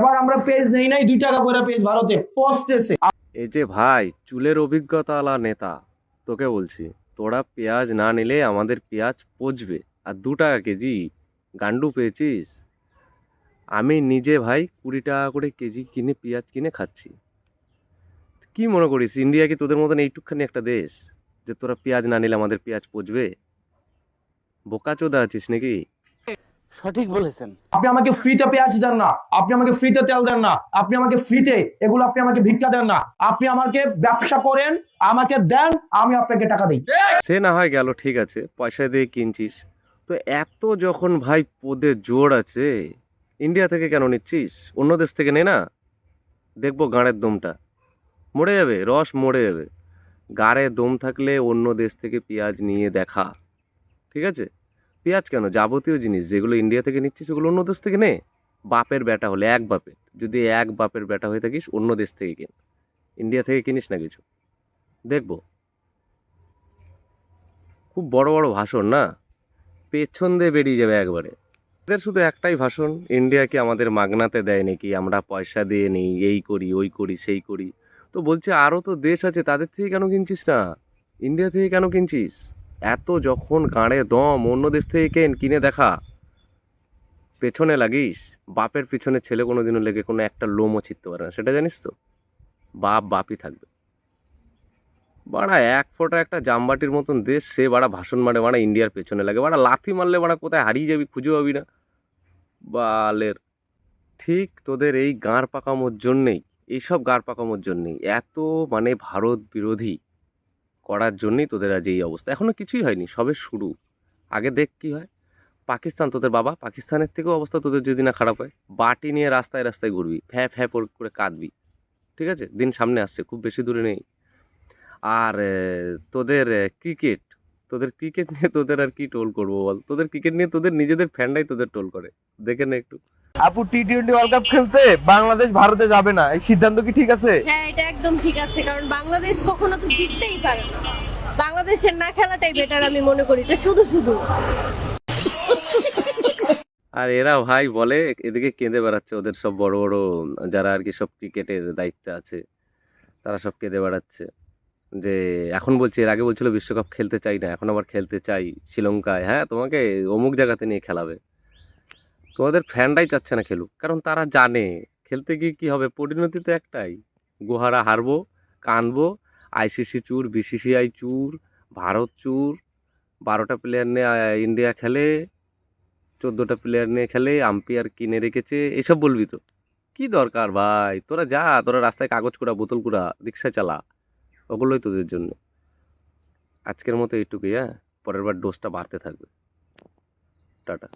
এবার আমরা পেজ নেই নাই, দুই টাকা করে পেজ ভারতে পস্টেছে এই যে ভাই, চুলের অভিজ্ঞতা আলা নেতা, তোকে বলছি, তোরা পেঁয়াজ না নিলে আমাদের পেঁয়াজ পচবে। আর দু টাকা কেজি গান্ডু পেয়েছিস? আমি নিজে ভাই কুড়ি টাকা করে কেজি কিনে, পেঁয়াজ কিনে খাচ্ছি। কি মনে করিস ইন্ডিয়া কি তোদের মতন এইটুকখানি একটা দেশ, যে তোরা পেঁয়াজ না নিলে আমাদের পেঁয়াজ পচবে? বোকা চোদা আছিস নাকি? সঠিক বলেছেন। আপনি আমাকে ফ্রিতে পেঁয়াজ দেন না আপনি আমাকে ফ্রিতে তেল দেন না আপনি আমাকে ফ্রিতে এগুলো আপনি আমাকে ভিক্ষা দেন না আপনি আমাকে ব্যবসা করেন আমাকে দেন আমি আপনাকে টাকা দিই। সে না হয় গেল ঠিক আছে পয়সা দিয়ে কিনছিস। তো এত যখন ভাই পদে জোর আছে ইন্ডিয়া থেকে কেন নিচ্ছিস? অন্য দেশ থেকে নে না। দেখব গাঁড়ের দমটা। মরে যাবে রস মরে যাবে। গাড়ে দম থাকলে অন্য দেশ থেকে পেঁয়াজ নিয়ে দেখা। ঠিক আছে? পেঁয়াজ কেন? যাবতীয় জিনিস যেগুলো ইন্ডিয়া থেকে নিচ্ছিস সেগুলো অন্য দেশ থেকে নে। বাপের বেটা হলে এক বাপের। যদি এক বাপের বেটা হয়ে থাকিস, অন্য দেশ থেকে কিন। ইন্ডিয়া থেকে কিনিস না কিছু। দেখব। খুব বড় বড় ভাষণ না? পেছন দিয়ে বেরিয়ে যাবে একবারে। এদের শুধু একটাই ভাষণ ইন্ডিয়াকে আমাদের মাগনাতে দেয় নাকি? আমরা পয়সা দিয়ে নিই, এই করি, ওই করি, সেই করি। তো বলছে আরও তো দেশ আছে, তাদের থেকে কেন কিনছিস না? ইন্ডিয়া থেকে কেন কিনছিস? এত যখন গাঁড়ে দম অন্য দেশ থেকে কেন কিনে দেখা, পেছনে লাগিস, বাপের পিছনে ছেলে কোনো দিনও লেগে কোনো একটা লোমও ছিটতে পারে না, সেটা জানিস তো? বাপ বাপই থাকবে। বাড়া এক ফোঁটা একটা জামবাটির মতন দেশ, সে বাড়া ভাষণ মারে, বাড়া ইন্ডিয়ার পেছনে লাগে, বাড়া লাথি মারলে বাড়া কোথায় হারিয়ে যাবি, খুঁজে পাবি না। বালের, ঠিক তোদের এই গাঁড় পাকামোর জন্যেই, এইসব গাঁড় পাকামোর জন্যেই এত মানে ভারত বিরোধী করার জন্যই তোদের আজ এই অবস্থা। এখনও কিছুই হয়নি, সবে শুরু। আগে দেখ কি হয়। পাকিস্তান তোদের বাবা, পাকিস্তানের থেকেও অবস্থা তোদের যদি না খারাপ হয়, বাটি নিয়ে রাস্তায় রাস্তায় ঘুরবি, ফ্যাঁ ফ্যাঁ করে কাঁদবি। ঠিক আছে? দিন সামনে আসছে, খুব বেশি দূরে নেই। আর তোদের ক্রিকেট তোদের ক্রিকেট নিয়ে তোদের আর কি টোল করব বল? তোদের ক্রিকেট নিয়ে তোদের নিজেদের ফ্যানরাই তোদের টোল করে। দেখে না একটু। আপু টি টোয়েন্টি ওয়ার্ল্ড কাপ খেলতে বাংলাদেশ ভারতে যাবে না এই সিদ্ধান্ত কি ঠিক আছে? হ্যাঁ এটা একদম ঠিক আছে কারণ বাংলাদেশ কখনো তো জিততেই পারে না। বাংলাদেশের না খেলাটাই বেটার আমি মনে করি এটা শুধু শুধু। আর এরা ভাই বলে এদিকে কেঁদে বেড়াচ্ছে ওদের সব বড় বড় যারা আর কি সব ক্রিকেটের দায়িত্বে আছে তারা সব কেঁদে বেড়াচ্ছে। যে এখন বলছে এর আগে বলছিল বিশ্বকাপ খেলতে চাই না এখন আবার খেলতে চাই শ্রীলঙ্কায়। হ্যাঁ তোমাকে অমুক জায়গাতে নিয়ে খেলাবে। তোমাদের ফ্যানরাই চাচ্ছে না খেলুক। কারণ তারা জানে, খেলতে গিয়ে কী হবে? পরিণতি তো একটাই। গুহারা হারবো, কানবো আইসিসি চুর বিসিসিআই চুর, ভারত চুর, বারোটা প্লেয়ার নিয়ে ইন্ডিয়া খেলে, চোদ্দোটা প্লেয়ার নিয়ে খেলে আম্পায়ার কিনে রেখেছে, এসব বলবি তো? কি দরকার ভাই? তোরা যা, তোরা রাস্তায় কাগজ কুড়া, বোতল কুড়া, রিক্সা চালা, ওগুলোই তোদের জন্য। আজকের মতো এইটুকুই হ্যাঁ? পরের বার ডোজটা বাড়তে থাকবে। টাটা।